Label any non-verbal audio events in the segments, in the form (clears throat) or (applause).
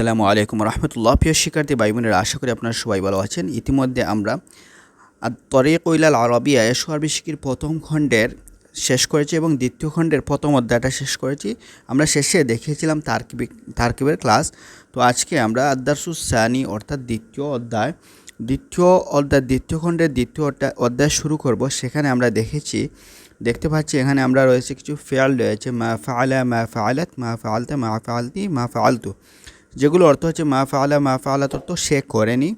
আসসালামু আলাইকুম রহমতুল্লাহ। প্রিয় শিক্ষার্থী ভাই বোনেরা আশা করি আপনারা সবাই ভালো আছেন। ইতিমধ্যে আমরা তরে কৈলাল আরবিয়া এসো বিশিকির প্রথম খণ্ডের শেষ করেছি এবং দ্বিতীয় খণ্ডের প্রথম অধ্যায়টা শেষ করেছি। আমরা শেষে দেখিয়েছিলাম তারকিবি, তারকিবের ক্লাস। তো আজকে আমরা আদারসুস সানি অর্থাৎ দ্বিতীয় অধ্যায় দ্বিতীয় অধ্যায়, দ্বিতীয় খণ্ডের দ্বিতীয় অধ্যায়- শুরু করব। সেখানে আমরা দেখেছি, দেখতে পাচ্ছি এখানে আমরা রয়েছে কিছু ফেয়াল রয়েছে, মা ফাআলা, মা ফাআলাত, মা ফাআলতা, মা ফাআলতি, মা ফাআলতু। যেগুলো অর্থ হচ্ছে মা ফালা মা ফালা অর্থ সে করেনি।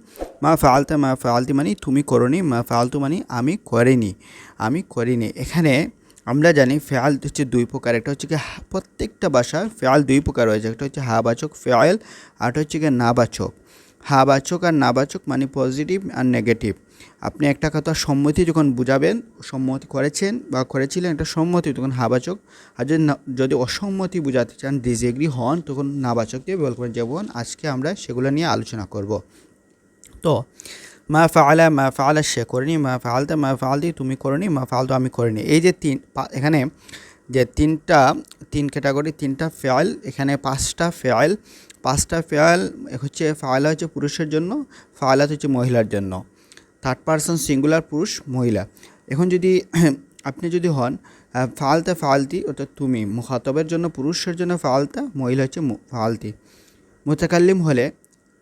মা ফালতা মা ফালতি মানে তুমি করনি, মা ফালতু মানে আমি করিনি আমি করিনি। এখানে আমরা জানি ফেয়াল হচ্ছে দুই প্রকার, একটা হচ্ছে কি প্রত্যেকটা ভাষায় ফেয়াল দুই প্রকার রয়েছে, একটা হচ্ছে হাবাচক ফেয়াল আর হচ্ছে কি নাবাচক হাবাচক আর নাবাচক মানে পজিটিভ আর নেগেটিভ আপনি একটা কথা সম্মতি যখন বুঝাবেন, সম্মতি করেছেন বা করেছিলেন, একটা সম্মতি তখন হাবাচক আর যদি যদি অসম্মতি বুঝাতে চান ডিসএগ্রি হন, তখন নাবাচক দিয়ে ব্যবহার করেন যেমন আজকে আমরা সেগুলো নিয়ে আলোচনা করব। তো, মা ফাআলা মা ফাআলা, সে করেনি, মা ফাআলতা, মা ফাআলতি, তুমি করনি, মা ফাআলতু, আমি করিনি। এই যে তিন এখানে যে তিনটা, তিন ক্যাটাগরি তিনটা ফেয়াল এখানে পাঁচটা ফেয়াল পাঁচটা ফেয়াল হচ্ছে ফায়লা হচ্ছে পুরুষের জন্য ফাআলাত হচ্ছে মহিলার জন্য। থার্ড পারসন সিঙ্গুলার পুরুষ, মহিলা। এখন যদি (clears throat) আপনি যদি হন ফালতা ফালতি, অর্থাৎ তুমি মুখাতবের জন্য পুরুষের জন্য ফালতা, মহিলা হচ্ছে ফালতি। মুতাকাল্লিম হলে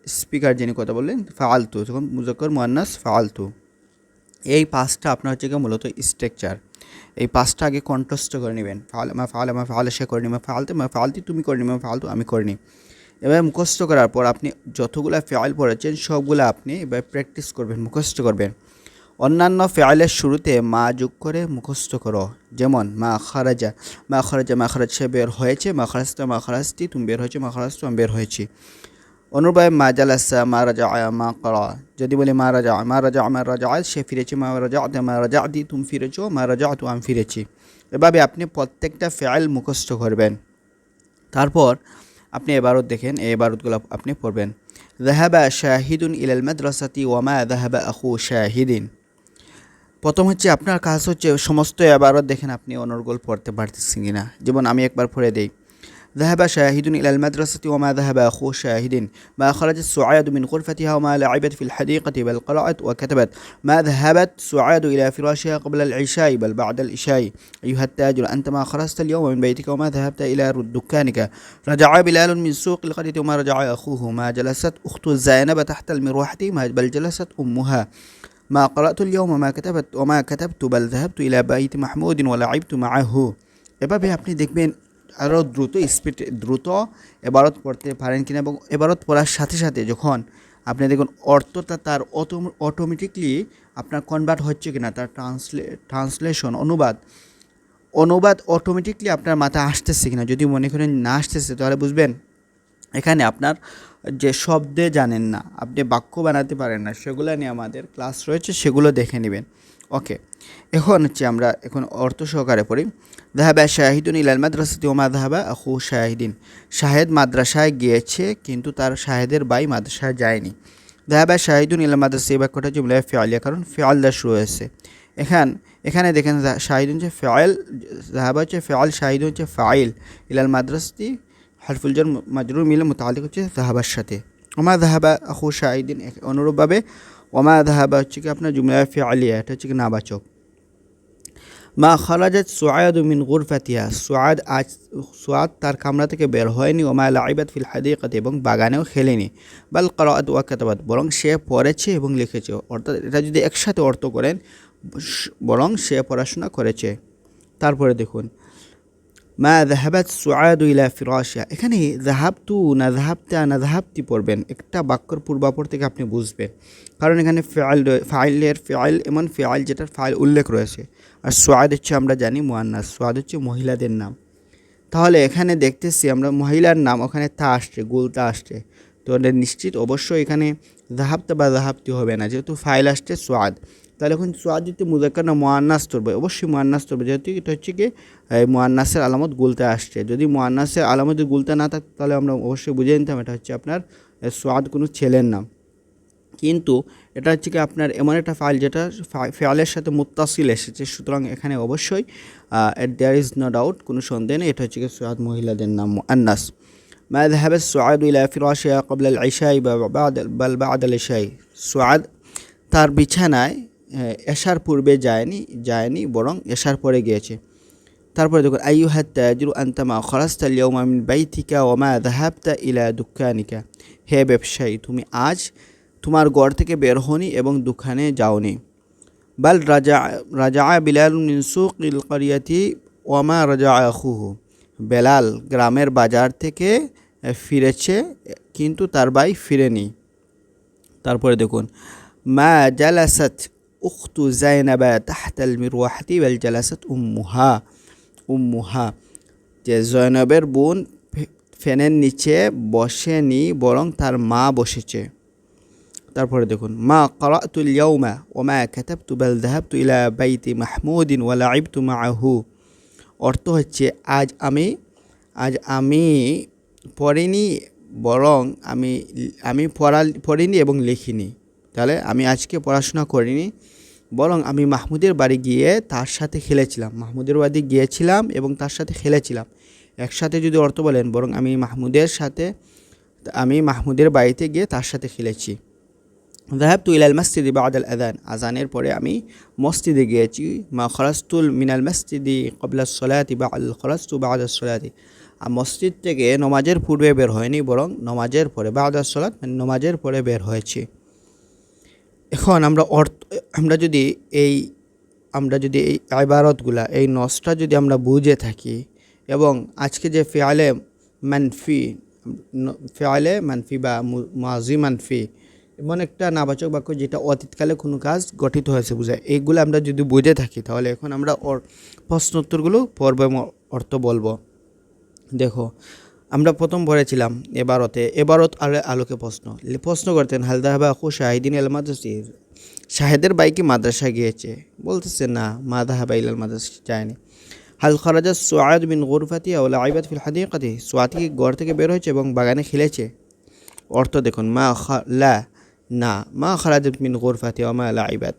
স্পিকার যিনি কথা বললেন, ফালতু। তখন মুজক্কর, মোয়ান্নাস, ফালতু। এই পাঁচটা আপনার হচ্ছে গিয়ে মূলত স্ট্রাকচার এই পাঁচটা আগে কন্ট্রস্ট করে নেবেন। ফাল মা ফাল আমার ফাল সে করে নিমা ফালতে, মা ফালতি, তুমি করে নিমা ফালতু, আমি করিনি এবার মুখস্থ করার পর আপনি যতগুলো ফেয়াল পড়েছেন, সবগুলো আপনি এবার প্র্যাকটিস করবেন, মুখস্থ করবেন। অন্যান্য ফেয়ালের শুরুতে মা যোগ করে মুখস্থ করো। যেমন, মা খারাজা মা খারাজা, মা খারাজ, সে বের হয়েছে, মা খারাজটা, মা খারাজটি, তুমি বের হয়েছে, মা খারাজটা, আমি বের হয়েছি। অনুরূপে মা জালাসা, মা রাজা আয়া মা করা। যদি বলি মা রাজা মা রাজা আমার রাজা আয় সে ফিরেছে, মা রাজা আতে মা রাজা আদি, তুমি ফিরেছো, মা রাজা আতু আমি ফিরেছি। এভাবে আপনি প্রত্যেকটা ফেয়াল মুখস্থ করবেন। তারপর আপনি এবারত দেখেন, এই এবারতগুলো আপনি পড়বেন। জাহাবা শাহিদুন ইলাল মাদ্রাসাতি ওয়ামা জাহাবা আখু শাহিদিন প্রথম হচ্ছে আপনার কাজ হচ্ছে সমস্ত এবারত দেখেন, আপনি অনর্গল পড়তে পারতেছেন কিনা। যেমন আমি একবার পড়ে দেই। ذهب شاهد إلى المدرسة وما ذهب أخو شاهد ما خرجت سعاد من غرفتها وما لعبت في الحديقة بل قرأت وكتبت ما ذهبت سعاد إلى فراشها قبل العشاء بل بعد العشاء أيها التاجر أنت ما خرجت اليوم من بيتك وما ذهبت إلى دكانك رجع بلال من سوق القرية وما رجع أخوه ما جلست أخت زينب تحت المروحة ما بل جلست أمها ما قرأت اليوم ما كتبت وما كتبت بل ذهبت إلى بيت محمود ولعبت معه এভাবে আপনি দেখবেন আরও দ্রুত স্পিড দ্রুত এবারত পড়তে পারেন কিনা এবং এবারত পড়ার সাথে সাথে যখন আপনি দেখুন অর্থটা তার অটো অটোমেটিকলি আপনার কনভার্ট হচ্ছে কিনা, তার ট্রান্সলে ট্রান্সলেশন অনুবাদ অনুবাদ অটোমেটিকলি আপনার মাথায় আসতেছে কিনা, যদি মনে করেন না আসতেছে, তাহলে বুঝবেন এখানে আপনার যে শব্দে জানেন না, আপনি বাক্য বানাতে পারেন না, সেগুলো নিয়ে আমাদের ক্লাস রয়েছে, সেগুলো দেখে নেবেন। ওকে এখন হচ্ছে আমরা এখন অর্থ সহকারে পড়ি। দাহাবা শাহিদুন ইলাল মাদ্রাসাতি ওমা দাহাবা আখু শাহিদিন। শাহেদ মাদ্রাসায় গিয়েছে কিন্তু তার শাহেদের বাই মাদ্রাসায় যায়নি। দাহাবা শাহিদুন ইলাল মাদ্রাসা এই বাক্যটা জুমলায় ফেয়ালিয়া কারণ ফেয়াল শুরু হয়েছে। এখান, এখানে দেখেন শাহিদুন যে ফেয়াল দাহাবা হচ্ছে ফেয়াল শাহিদুন হচ্ছে ফাইল। ইলাল মাদ্রাসাতি হারফুল জর মাজরুর মিলে মোতালিক হচ্ছে দাহাবার সাথে। ওমা জাহাবা আখু শাহিদিন অনুরূপভাবে ওমা জাহাবা হচ্ছে কি আপনার জুমলা ফিআলিয়া এটা হচ্ছে কি নাবাচক। মা খালাজাত সোয়াদ মিন গুরফাতিয়া সোয়াদ আজ সোয়াদ তার কামরা থেকে বের হয়নি। ও ওমা লাইবাত ফিল হাদিকাত এবং বাগানেও খেলেনি। বাল করাত ওয়া কাতাবাত। বরং সে পড়েছে এবং লিখেছে। অর্থাৎ এটা যদি একসাথে অর্থ করেন বরং সে পড়াশোনা করেছে। তারপরে দেখুন। মা জাহাবাত সুআদু ইলা ফিরাশিয়া এখানে জাহাবতু না জাহাবতা না জাহাবতি পড়বেন। একটা বাক্যর পূর্বাপর থেকে আপনি বুঝবেন। কারণ এখানে ফেয়াল ফাইলের ফেয়াল এমন ফেয়াল যেটার ফাইল উল্লেখ রয়েছে। আর সোয়াদ হচ্ছে আমরা জানি মুয়ান্নাস সোয়াদ হচ্ছে মহিলাদের নাম। তাহলে এখানে দেখতেছি আমরা মহিলার নাম, ওখানে তা আসছে গুলতা আসছে। তো নিশ্চিত অবশ্যই এখানে জাহাবতা বা জাহাবতি হবে না। যেহেতু ফাইল আসছে সোয়াদ তাহলে এখন সোয়াদ যদি মুজাক্কার না মোয়ান্নাস ধরবে অবশ্যই মোয়ান্নাস ধরবে যেহেতু এটা হচ্ছে কি এই মোয়ান্নাসের আলামত গুলতে আসছে যদি মোয়ান্নাসের আলামত যদি গুলতে না থাকতো তাহলে আমরা অবশ্যই বুঝে নিতাম এটা হচ্ছে আপনার এ, সোয়াদ কোনো ছেলের নাম কিন্তু এটা হচ্ছে কি আপনার এমন একটা ফাইল যেটা ফেয়ালের সাথে মুত্তাসিল এসেছে সুতরাং এখানে অবশ্যই দেয়ার ইজ নো ডাউট কোনো সন্দেহ নেই এটা হচ্ছে কি সোয়াদ মহিলাদের নাম আন্নাস ما ذهب السعاد إلى فراشها قبل العشاء بعد بل بعد العشاء সুআদ তার বিছানায় আহ, এশার পূর্বে যায়নি যায়নি, বরং এশার পরে গিয়েছে। তারপরে দেখুন আইয়ুহা তাজিরু আনতা মা খরাজতা আল-ইয়াওমা মিন বাইতিকা ওয়া মা যাহাবতা ইলা দুঃখানিকা হে ব্যবসায়ী, তুমি আজ তোমার গড় থেকে বের হনি এবং দোকানে যাওনি। বাল রাজা রাজা বিলাল মিন সুকিল করিয়াতি ওয়ামা রাজা আখুহু। বেলাল গ্রামের বাজার থেকে ফিরেছে, কিন্তু তার ভাই ফিরেনি। তারপরে দেখুন, মা জালাসাত উখতু জাইনাবা তাহতাল মিরওয়াহাতি বাল জালাসাত উম্মুহা উম্মুহা যে জয়নবের বোন ফ্যানের নিচে বসেনি, বরং তার মা বসেছে। তারপরে দেখুন, মা করাতুল ইয়াউমা ওমা কাতাবতু বাল যাহাবতু ইলা বাইতি মাহমুদিন ওয়া লাইবতু মাআহু অর্থ হচ্ছে, আজ আমি আজ আমি পড়িনি, বরং আমি আমি পড়া, পড়িনি এবং লিখিনি। তাহলে আমি আজকে পড়াশোনা করিনি, বরং আমি মাহমুদের বাড়ি গিয়ে তার সাথে খেলেছিলাম। মাহমুদের বাড়ি গিয়েছিলাম এবং তার সাথে খেলেছিলাম। একসাথে যদি অর্থ বলেন, বরং আমি মাহমুদের সাথে, আমি মাহমুদের বাড়িতে গিয়ে তার সাথে খেলেছি। জাহেব তু ইলাল মসজিদি বা আদাল আদান আজানের পরে আমি মসজিদে গিয়েছি। মা খরাস্তুল মিনাল মসজিদি কবলা সোলায়াতি বা আল খরাস্তু বা আদাল সোলায়াতি মসজিদ থেকে নমাজের পূর্বে বের হয়নি, বরং নমাজের পরে বা আদাল সোলাত মানে নমাজের পরে বের হয়েছি। এখন আমরা অর্থ, আমরা যদি এই, আমরা যদি এই ইবারতগুলা এই নসটা যদি আমরা বুঝে থাকি এবং আজকে যে ফেয়ালে মানফি ফেয়ালে মানফি বা মাজি মানফি, এমন একটা নাবাচক বাক্য যেটা অতীতকালে কোনো কাজ গঠিত হয়েছে বোঝায় এইগুলো আমরা যদি বুঝে থাকি তাহলে এখন আমরা ওর প্রশ্ন উত্তরগুলো পর্বে অর্থ বলব। দেখো আমরা প্রথম পড়েছিলাম এবারতে, এবারত আলে আলোকে প্রশ্ন। প্রশ্ন করতেন হালদাহাবা আকু শাহিদিন এল মাদ্রাসির শাহেদের বাইকে মাদ্রাসা গিয়েছে। বলতেছে, না, মা দাহাবা ইলাল মাদ্রাসা যায়নি। হাল খরাজা সোয়াদ বিন গোরফাতি আউলা আইবাদ ফিল হাদিকাতি? সোয়াতি কি ঘর থেকে বের হয়েছে এবং বাগানে খেলেছে? অর্থ দেখুন, মা লা, না, মা খারাজাত মিন গোরফাতি আমা লাইবাত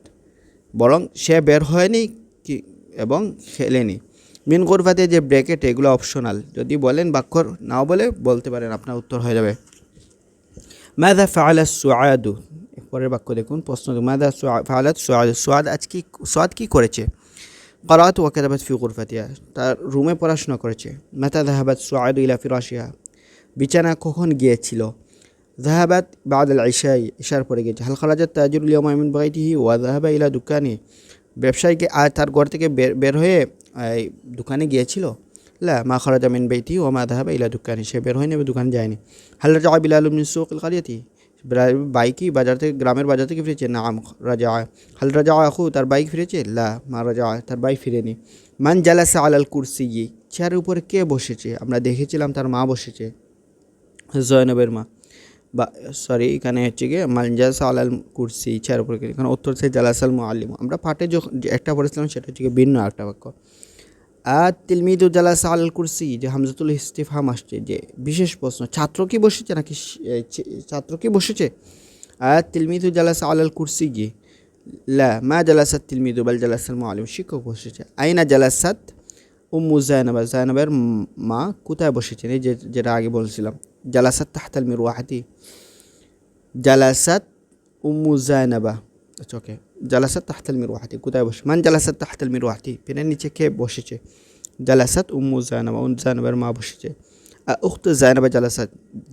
বরং সে বের হয়নি কি, এবং খেলেনি। মিন গোরফাতে যে ব্র্যাকেট, এগুলো অপশনাল যদি বলেন বাক্যর, নাও বলে বলতে পারেন, আপনার উত্তর হয়ে যাবে। মাদা ফাআলা সুআদু? পরের বাক্য দেখুন, প্রশ্ন মাদা ফাআলাত সুআদ? সুআদ আজ কি, সুআদ কী করেছে? করাত ওয়া কাতাবাত ফি গুরফাতিয়া তার রুমে পড়াশোনা করেছে। মাতা দাহাবাত সুআদ ইলা ফিরাশিয়া বিছানা কখন গিয়েছিল? জাহাবাত বাদ আল ইশাই, ইশার পরে গিয়েছে। হাল খারাজাত তাজুল ইয়মা মিন বাইতিহি ওয়া জাহাবা ইলা দোকানে ব্যবসায়ীকে আর তার ঘর থেকে বের হয়ে দোকানে গিয়েছিল? লা, মা খরাজা মিন বাইতি ও মা দাহাবা ইলা দোকানে। সে বের হয়নি দোকানে যায়নি। হাল রাজা বিলাল সুক আল কারিয়াতি বাইকই বাজার থেকে, গ্রামের বাজার থেকে ফিরেছে? না আম রাজা, হাল রাজা আখু, তার বাইক ফিরেছে? লা, মা রাজা, তার বাইক ফিরেনি। মান জালাসা আলাল কুরসি চেয়ারের উপরে কে বসেছে? আমরা দেখেছিলাম তার মা বসেছে। জয়নবের মা। বা সরি এখানে হচ্ছে গিয়ে মালজাস আলাল কুরসি চেয়ার উপরে এখানে উত্তর সে জালাসাল মুআল্লিম। আমরা পাঠে যখন একটা পড়েছিলাম, সেটা হচ্ছে গিয়ে ভিন্ন একটা বাক্য। আর তিলমিদু জালাসা আলাল কুরসি, যে হামজাতুল ইস্তিফহাম আসছে যে বিশেষ প্রশ্ন, ছাত্র কি বসেছে নাকি ছাত্র কি বসেছে? আর তিলমিদু জালাসা আল কুরসি গিয়ে লা, মা জালাসাত তিলমিদু, বাল জালাসাল মুআল্লিম, শিক্ষক বসেছে। আইনা জালাসাত উম্মু জায়নাবা, জায়নাবের মা কোথায় বসেছেন? এই যে, যেটা আগে বলছিলাম জালাসাত তাহতাল মিরওয়াহাতি জালাসাত উম্মু জায়নাবা। আচ্ছা ওকে জালাসাত তাহতাল মিরওয়াহাতি কোথায় বসে মান জালাসাত তাহতাল মিরওয়াহাতি পেনের নিচে কে বসেছে জালাসাত উম্মু জায়নাবা উম জায়নাবের মা বসেছে আর উক্ত জায়নাবা জালাসাত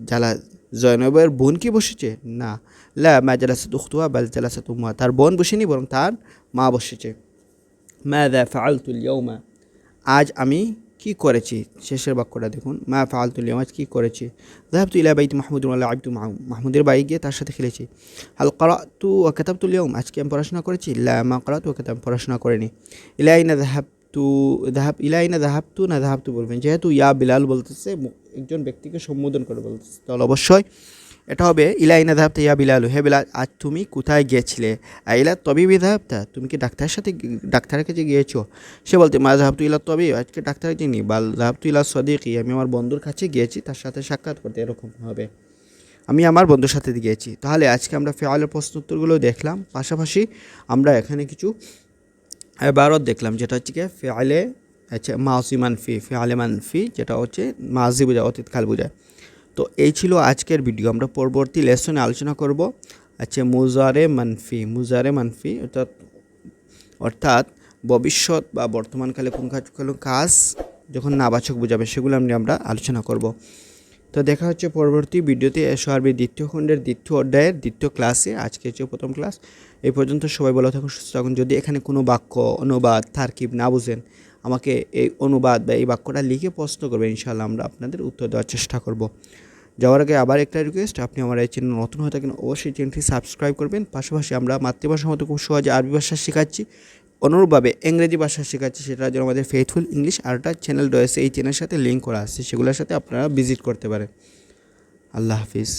জালা জয়নবের বোন কি বসেছে না লা মা জালাসাত উখতুয়া বাল জালাসাত উম্মা তার বোন বসেনি বরং তার মা বসেছে মাদা ফাআলতুল ইয়াউমা আজ আমি কি করেছি? শেষের বাক্যটা দেখুন। মা ফাআলতুল ইয়াউমা, আজ কি করেছি? যাহাবতু ইলা বাইত মাহমুদ ওয়া লাআবতু মাহু মাহমুদের বাড়ি গিয়ে তার সাথে খেলেছি। হাল কারাতু ওয়া কাতাবতুল ইয়াউম আজকে আমি পড়াশোনা করেছি? লা মা কারাতু ওয়া কেতাব, পড়াশোনা করেনি করিনি। ইলাইনা যাহাবতু, যাহাব, ইলাইনা যাহাবতু না যাহাবতু বলবেন। যেহেতু ইয়া বিলাল বলতেছে, একজন ব্যক্তিকে সম্বোধন করে বলতেছে, তাহলে অবশ্যই এটা হবে ইলাইনা ধাপতা ইয়া বিলালু। হে বিলাল, আজ তুমি কোথায় গিয়েছিলে? আইলা তবিবি ধাপতা তুমি কি ডাক্তারের সাথে ডাক্তারের কাছে গিয়েছো? সে বলতে, মা ধাপতু ইলা তবি, আজকে ডাক্তার চিনি বাল ধাপতু ইলা সদিকি, আমি আমার বন্ধুর কাছে গিয়েছি, তার সাথে সাক্ষাৎ করতে এরকম হবে। আমি আমার বন্ধুর সাথে গিয়েছি। তাহলে আজকে আমরা ফেয়ালের প্রশ্ন উত্তরগুলো দেখলাম। পাশাপাশি আমরা এখানে কিছু এবারত দেখলাম, যেটা হচ্ছে কি ফেয়ালে আচ্ছা মাউসি মানফি ফেয়ালে মানফি, যেটা হচ্ছে মাজি বোঝায় অতীতকাল বোঝায় তো এই ছিল আজকের ভিডিও আমরা পরবর্তী লেসনে আলোচনা করব। আচ্ছা মুজারে মানফি মুজারে মানফি, অর্থাৎ অর্থাৎ ভবিষ্যৎ বা বর্তমানকালে কোন কাজ, কোনো কাজ যখন নাবাচক বোঝাবে সেগুলো আমি আমরা আলোচনা করব। তো দেখা হচ্ছে পরবর্তী ভিডিওতে এসো আরবি দ্বিতীয় খণ্ডের দ্বিতীয় অধ্যায়ের দ্বিতীয় ক্লাসে আজকে হচ্ছে প্রথম ক্লাস এই পর্যন্ত সবাই ভালো থাকুন, সুস্থ থাকুন। যদি এখানে কোনো বাক্য, অনুবাদ, তারকিব না বুঝেন, আমাকে এই অনুবাদ বা এই বাক্যটা লিখে প্রশ্ন করবেন, ইনশাআল্লাহ আমরা আপনাদের উত্তর দেওয়ার চেষ্টা করব। যাওয়ার আগে আবার একটা রিকোয়েস্ট আপনি আমার এই চ্যানেল নতুন হয়ে থাকেন, অবশ্যই চ্যানেলটি সাবস্ক্রাইব করবেন। পাশাপাশি আমরা মাতৃভাষার মতো খুব সহজে আরবি ভাষা শেখাচ্ছি। অনুরূপভাবে ইংরেজি ভাষা শেখাচ্ছি, সেটা জন্য আমাদের ফেথফুল ইংলিশ আরটা চ্যানেল রয়েছে, এই চ্যানেলের সাথে লিঙ্ক করা আছে, সেগুলোর সাথে আপনারা ভিজিট করতে পারেন। আল্লাহ হাফিজ।